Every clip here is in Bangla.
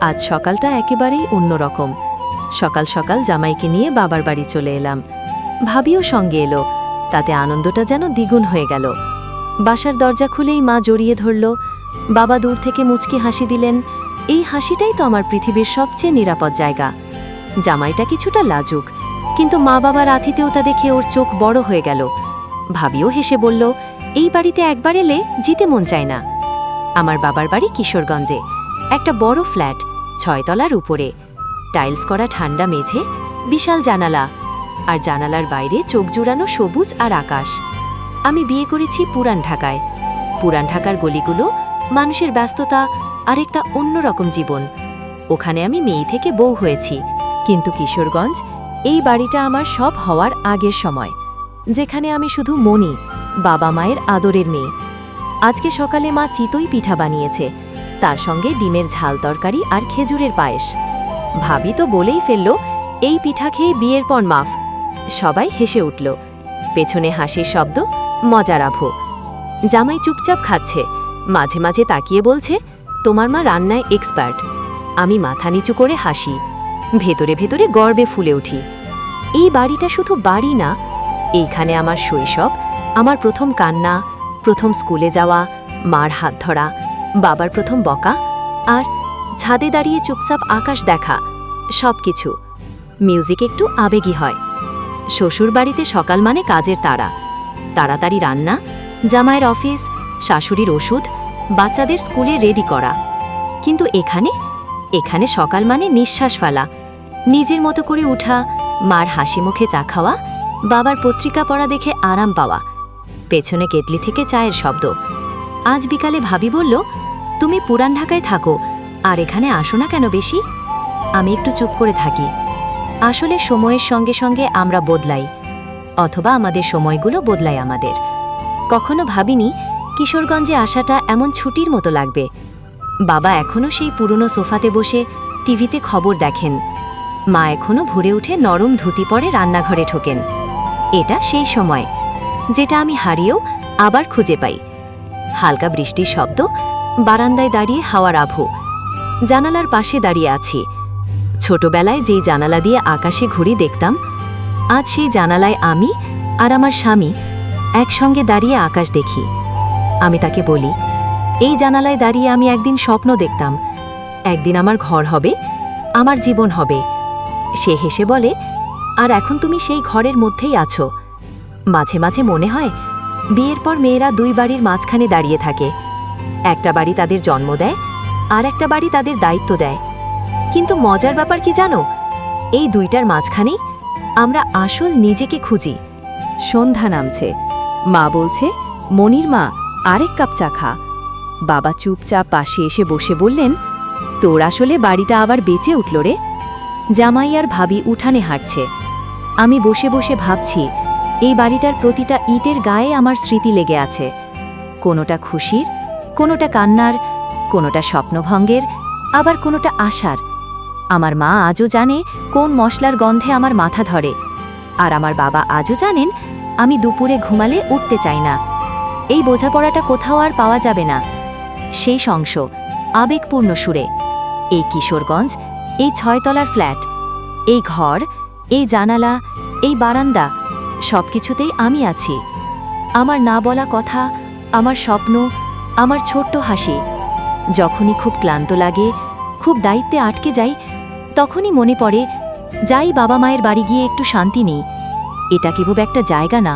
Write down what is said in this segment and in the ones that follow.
আজ সকালটা একেবারেই অন্যরকম। সকাল সকাল জামাইকে নিয়ে বাবার বাড়ি চলে এলাম। ভাবিও সঙ্গে এলো, তাতে আনন্দটা যেন দ্বিগুণ হয়ে গেল। বাসার দরজা খুলেই মা জড়িয়ে ধরল, বাবা দূর থেকে মুচকি হাসি দিলেন, এই হাসিটাই তো আমার পৃথিবীর সবচেয়ে নিরাপদ জায়গা। জামাইটা কিছুটা লাজুক, কিন্তু মা বাবার আতিথেয়তা দেখে ওর চোখ বড় হয়ে গেল। ভাবিও হেসে বলল, এই বাড়িতে একবার এলে জিতে মন চায় না। আমার বাবার বাড়ি কিশোরগঞ্জে। একটা বড় ফ্ল্যাট, ছয়তলার উপরে। টাইলস করা ঠান্ডা মেঝে, বিশাল জানালা। আর জানালার বাইরে চোখ জুড়ানো সবুজ আর আকাশ। আমি বিয়ে করেছি পুরান ঢাকায়। পুরান ঢাকার গলিগুলো মানুষের ব্যস্ততা আর একটা অন্যরকম জীবন। ওখানে আমি মেয়ে থেকে বউ হয়েছি। কিন্তু কিশোরগঞ্জ, এই বাড়িটা আমার সব হওয়ার আগের সময়। যেখানে আমি শুধু মনি বাবা মায়ের আদরের মেয়ে। আজকে সকালে মা চিতই পিঠা বানিয়েছে। তার সঙ্গে ডিমের ঝাল তরকারি আর খেজুরের পায়েস। ভাবি তো বলেই ফেলল, এই পিঠা খেয়ে বিয়ের পর মাফ। সবাই হেসে উঠল। পেছনে হাসির শব্দ, মজার আভো। জামাই চুপচাপ খাচ্ছে। মাঝে মাঝে তাকিয়ে বলছে, তোমার মা রান্নায় এক্সপার্ট আমি মাথা নিচু করে হাসি। ভেতরে ভেতরে গর্বে ফুলে উঠি। এই বাড়িটা শুধু বাড়ি না, এইখানে আমার শৈশব, আমার প্রথম কান্না, প্রথম স্কুলে যাওয়া, মার হাত ধরা বাবার প্রথম বকা আর ছাদে দাঁড়িয়ে চুপচাপ আকাশ দেখা সব কিছু মিউজিক একটু আবেগী হয়। শ্বশুর বাড়িতে সকাল মানে কাজের তাড়া তাড়াতাড়ি রান্না, জামাইয়ের অফিস, শাশুড়ির ওষুধ, বাচ্চাদের স্কুলে রেডি করা। কিন্তু এখানে? এখানে সকাল মানে নিঃশ্বাস ফেলা। নিজের মতো করে উঠা, মার হাসি মুখে চা খাওয়া, বাবার পত্রিকা পড়া দেখে আরাম পাওয়া। পেছনে কেতলি থেকে চায়ের শব্দ। আজ বিকালে ভাবি বলল তুমি পুরান ঢাকায় থাকো। আর এখানে আসো না কেন বেশি? আমি একটু চুপ করে থাকি। আসলে সময়ের সঙ্গে সঙ্গে আমরা বদলাই, অথবা আমাদের সময়গুলো বদলায় আমাদের। কখনো ভাবিনি, কিশোরগঞ্জে আসাটা এমন ছুটির মতো লাগবে। বাবা এখনও সেই পুরনো সোফাতে বসে টিভিতে খবর দেখেন। মা এখনও ভরে উঠে নরম ধুতি পরে রান্নাঘরে ঠোকেন এটা সেই সময়, যেটা আমি হারিয়েও আবার খুঁজে পাই। হালকা বৃষ্টির শব্দ বারান্দায় দাঁড়িয়ে হাওয়ার আভু জানালার পাশে দাঁড়িয়ে আছি। ছোটবেলায় যেই জানালা দিয়ে আকাশে ঘুরি দেখতাম, আজ সেই জানালায় আমি আর আমার স্বামী একসঙ্গে দাঁড়িয়ে আকাশ দেখি। আমি তাকে বলি, এই জানালায় দাঁড়িয়ে আমি একদিন স্বপ্ন দেখতাম। একদিন আমার ঘর হবে, আমার জীবন হবে। সে হেসে বলে, আর এখন তুমি সেই ঘরের মধ্যেই আছো। মাঝে মাঝে মনে হয়, বিয়ের পর মেয়েরা দুই বাড়ির মাঝখানে দাঁড়িয়ে থাকে। একটা বাড়ি তাদের জন্ম দেয়, আর একটা বাড়ি তাদের দায়িত্ব দেয়। কিন্তু মজার ব্যাপার কি জানো? এই দুইটার মাঝখানেই আমরা আসল নিজেকে খুঁজি। সন্ধ্যা নামছে। মা বলছে, মনির মা, আরেক কাপ চা খা। বাবা চুপচাপ পাশে এসে বসে বললেন, তোর আসলে বাড়িটা আবার বেঁচে উঠল রে? জামাই আর ভাবি উঠানে হাঁটছে। আমি বসে বসে ভাবছি, এই বাড়িটার প্রতিটা ইটের গায়ে আমার স্মৃতি লেগে আছে। কোনোটা খুশির কোনোটা কান্নার, কোনোটা স্বপ্নভঙ্গের, আবার কোনোটা আশার। আমার মা আজও জানে কোন মশলার গন্ধে আমার মাথা ধরে। আর আমার বাবা আজও জানেন আমি দুপুরে ঘুমালে উঠতে চাই না। এই বোঝাপড়াটা কোথাও আর পাওয়া যাবে না। সেই অংশ আবেগপূর্ণ সুরে। এই কিশোরগঞ্জ, এই ছয়তলার ফ্ল্যাট, এই ঘর, এই জানালা, এই বারান্দা সব কিছুতেই আমি আছি। আমার না বলা কথা, আমার স্বপ্ন আমার ছোট্ট হাসি। যখনই খুব ক্লান্ত লাগে, খুব দায়িত্বে আটকে যাই, তখনই মনে পড়ে, যাই বাবা মায়ের বাড়ি গিয়ে একটু শান্তি নেই। এটা কেবল একটা জায়গা না,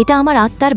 এটা আমার আত্মার